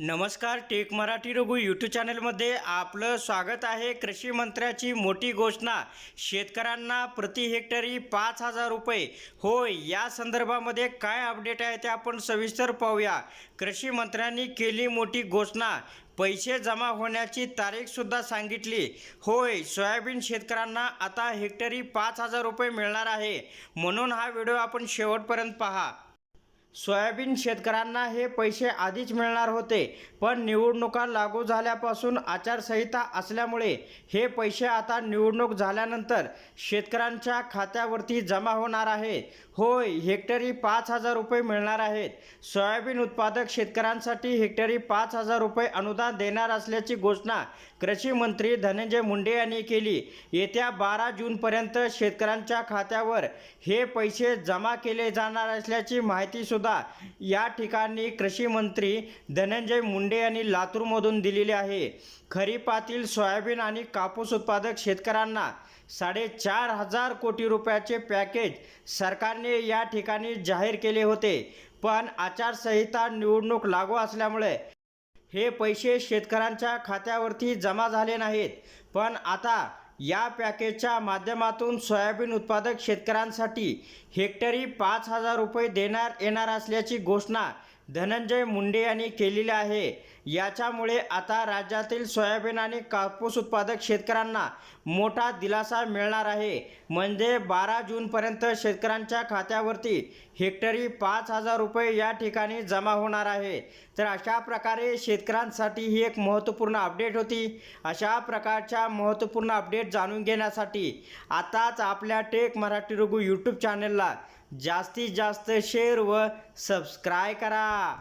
नमस्कार take Marathi Raghu YouTube चॅनलमध्ये आपलं स्वागत आहे. कृषी मंत्र्याची मोठी घोषणा शेतकऱ्यांना प्रति हेक्टरी पाच हजार रुपये. होय या संदर्भामध्ये काय अपडेट आहे ते आपण सविस्तर पाहूया. कृषी मंत्र्यांनी केली मोठी घोषणा पैसे जमा होण्याची तारीखसुद्धा सांगितली. होय सोयाबीन शेतकऱ्यांना आता हेक्टरी पाच हजार रुपये मिळणार आहे. म्हणून हा व्हिडिओ आपण शेवटपर्यंत पहा. सोयाबीन शेतकऱ्यांना हे पैसे आधीच मिळणार होते पण निवडणुका लागू झाल्यापासून आचारसंहिता असल्यामुळे हे पैसे आता निवडणूक झाल्यानंतर शेतकऱ्यांच्या खात्यावरती जमा होणार आहे. होय हेक्टरी पाच हजार रुपये मिळणार आहेत. सोयाबीन उत्पादक शेतकऱ्यांसाठी हेक्टरी पाच हजार रुपये अनुदान देणार असल्याची घोषणा कृषी मंत्री धनंजय मुंडे यांनी केली. येत्या बारा जूनपर्यंत शेतकऱ्यांच्या खात्यावर हे पैसे जमा केले जाणार असल्याची माहिती सुद्धा या ठिकाणी कृषी मंत्री धनंजय मुंडे यांनी लातूरमधून दिलेली आहे. खरीपातील सोयाबीन आणि कापूस उत्पादक शेतकऱ्यांना साडेचार हजार कोटी रुपयाचे पॅकेज सरकारने या ठिकाणी जाहीर केले होते. पण आचारसंहिता निवडणूक लागू असल्यामुळे हे पैसे शेतकऱ्यांच्या खात्यावरती जमा झाले नाहीत. पण आता या पॅकेजच्या माध्यमातून सोयाबीन उत्पादक शेतकऱ्यांसाठी हेक्टरी पाच हजार रुपये देण्यात येणार असल्याची घोषणा धनंजय मुंडे यांनी केलेले आहे. याच्यामुळे आता राज्यातील सोयाबीन आणि कापूस उत्पादक शेतकऱ्यांना मोठा दिलासा मिळणार आहे. म्हणजे बारा जूनपर्यंत शेतकऱ्यांच्या खात्यावरती हेक्टरी पाच हजार रुपये या ठिकाणी जमा होणार आहे. तर अशा प्रकारे शेतकऱ्यांसाठी ही एक महत्त्वपूर्ण अपडेट होती. अशा प्रकारच्या महत्त्वपूर्ण अपडेट जाणून घेण्यासाठी आताच आपल्या टेक मराठी रघु यूट्यूब चॅनलला जास्तीत जास्त शेअर व सबस्क्राय करा.